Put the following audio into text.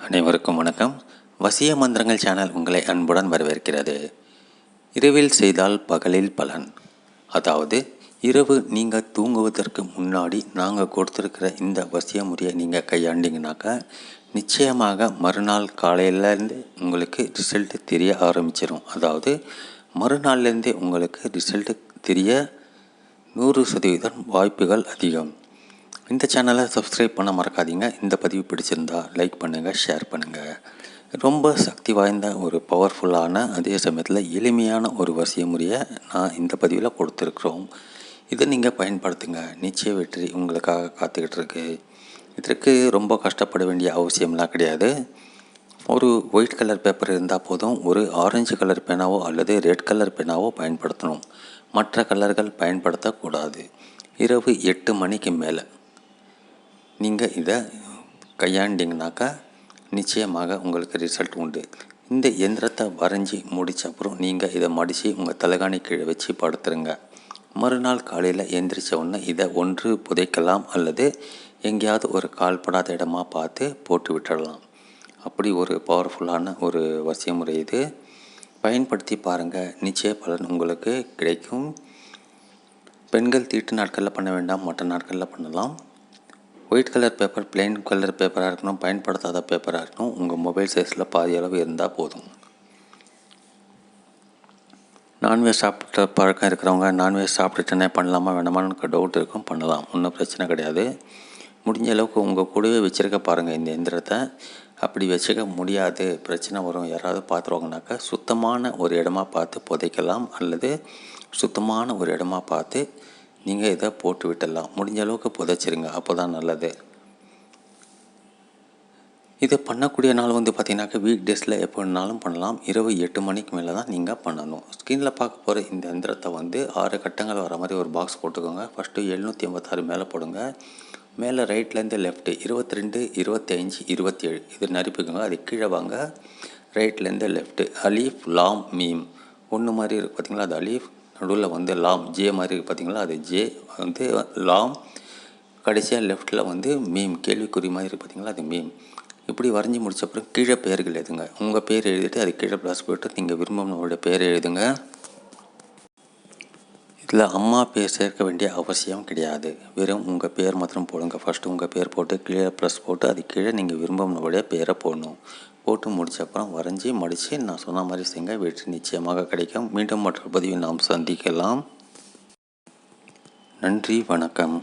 அனைவருக்கும் வணக்கம். வசிய மந்திரங்கள் சேனல் உங்களை அன்புடன் வரவேற்கிறது. இரவில் செய்தால் பகலில் பலன். அதாவது இரவு நீங்கள் தூங்குவதற்கு முன்னாடி நாங்கள் கொடுத்துருக்கிற இந்த வசிய முறையை நீங்கள் கையாண்டிங்கனாக்கா நிச்சயமாக மறுநாள் காலையிலேருந்து உங்களுக்கு ரிசல்ட்டு தெரிய ஆரம்பிச்சிடும் அதாவது மறுநாள்லேருந்தே உங்களுக்கு ரிசல்ட்டு தெரிய நூறு சதவீதம் வாய்ப்புகள் அதிகம். இந்த சேனலை சப்ஸ்கிரைப் பண்ண மறக்காதீங்க. இந்த பதிவு பிடிச்சிருந்தா லைக் பண்ணுங்கள் ஷேர் பண்ணுங்கள் ரொம்ப சக்தி வாய்ந்த ஒரு பவர்ஃபுல்லான அதே சமயத்தில் எளிமையான ஒரு வரிசை முறையை நான் இந்த பதிவில் கொடுத்துருக்குறோம். இதை நீங்கள் பயன்படுத்துங்க. நிச்சய வெற்றி உங்களுக்காக காத்துக்கிட்டு இருக்கு இதற்கு ரொம்ப கஷ்டப்பட வேண்டிய அவசியம்லாம் கிடையாது. ஒரு ஒயிட் கலர் பேப்பர் இருந்தால் போதும் ஒரு ஆரஞ்சு கலர் பேனாவோ அல்லது ரெட் கலர் பேனாவோ பயன்படுத்தணும். மற்ற கலர்கள் பயன்படுத்தக்கூடாது. இரவு எட்டு மணிக்கு மேலே. நீங்கள் இதை கையாண்டிங்கனாக்கா நிச்சயமாக உங்களுக்கு ரிசல்ட் உண்டு. இந்த எந்திரத்தை வரைஞ்சி முடித்த அப்புறம் நீங்கள் இதை மடித்து உங்கள் தலைகாணி கீழே வச்சு படுத்துருங்க. மறுநாள் காலையில் எந்திரிச்ச உடனே இதை ஒன்று புதைக்கலாம் அல்லது எங்கேயாவது ஒரு கால்படாத இடமா பார்த்து போட்டு விட்டுடலாம். அப்படி ஒரு பவர்ஃபுல்லான ஒரு வசிய முறை இது. பயன்படுத்தி பாருங்கள் நிச்சய பலன் உங்களுக்கு கிடைக்கும். பெண்கள் தீட்டு நாட்களில் பண்ண வேண்டாம் மற்ற நாட்களில் பண்ணலாம். White colour paper plain colour பேப்பராக இருக்கணும் பயன்படுத்தாத பேப்பராக இருக்கணும். உங்கள் மொபைல் சைஸில் பாதி அளவு இருந்தால் போதும். நான்வெஜ் சாப்பிட்ட பழக்கம் இருக்கிறவங்க நான்வெஜ் சாப்பிட்டுட்டேனே பண்ணலாமா வேணாமான்னு டவுட் இருக்கும் பண்ணலாம். ஒன்றும் பிரச்சனை கிடையாது. முடிஞ்ச அளவுக்கு உங்கள் கூடவே வச்சுருக்க பாருங்கள் இந்த எந்திரத்தை அப்படி வச்சுக்க முடியாது. பிரச்சனை வரும். யாராவது பார்த்துருவாங்கனாக்கா சுத்தமான ஒரு இடமா பார்த்து புதைக்கலாம். அல்லது சுத்தமான ஒரு இடமா பார்த்து நீங்கள் இதை போட்டு விட்டுடலாம். முடிஞ்ச அளவுக்கு புதைச்சிருங்க. அப்போ தான் நல்லது. இதை பண்ணக்கூடிய நாள் வந்து பார்த்தீங்கன்னாக்கா வீக் டேஸில் எப்போ வேணாலும் பண்ணலாம். இரவு எட்டு மணிக்கு மேலே தான் நீங்கள் பண்ணணும். ஸ்க்ரீனில் பார்க்க போகிற இந்த எந்திரத்தை வந்து ஆறு கட்டங்கள் வர மாதிரி ஒரு பாக்ஸ் போட்டுக்கோங்க. ஃபஸ்ட்டு எழுநூற்றி ஐம்பத்தாறு மேலே போடுங்க. மேலே ரைட்லேருந்து லெஃப்ட்டு இருபத்தி ரெண்டு இருபத்தி அஞ்சு இருபத்தி ஏழு இது நறுப்பிக்கோங்க அது கீழே வாங்க. ரைட்லேருந்து லெஃப்ட்டு அலீஃப் லாம் மீம் ஒன்று மாதிரி இருக்குது பார்த்தீங்களா? அது அலீஃப் நடுவில் வந்து லாம் ஜே மாதிரி பார்த்திங்களா பார்த்தீங்களா அது ஜே வந்து லாம் கடைசியாக லெஃப்ட்டில் வந்து மீம் கேள்விக்குறி மாதிரி இருக்குது பார்த்தீங்களா அது மீம். இப்படி வரைஞ்சி முடிச்ச அப்புறம் கீழே பெயர்கள் எழுதுங்க. உங்கள் பேர் எழுதிட்டு அது கீழே ப்ளஸ் போட்டு நீங்கள் விரும்பினவருடைய பேர் எழுதுங்க. இதில் அம்மா பேர் சேர்க்க வேண்டிய அவசியம் கிடையாது. வெறும் உங்கள் பேர் மாத்திரம் போடுங்க. ஃபஸ்ட்டு உங்கள் பேர் போட்டு கீழே ப்ளஸ் போட்டு அது கீழே நீங்கள் விரும்பினவுடைய பேரை போடணும். போட்டு முடிச்ச அப்புறம் வரைஞ்சி மடித்து நான் சொன்ன மாதிரி செய்யுங்க வெற்றி நிச்சயமாக கிடைக்கும். மீண்டும் மற்ற பதிவை நாம் சந்திக்கலாம். நன்றி வணக்கம்.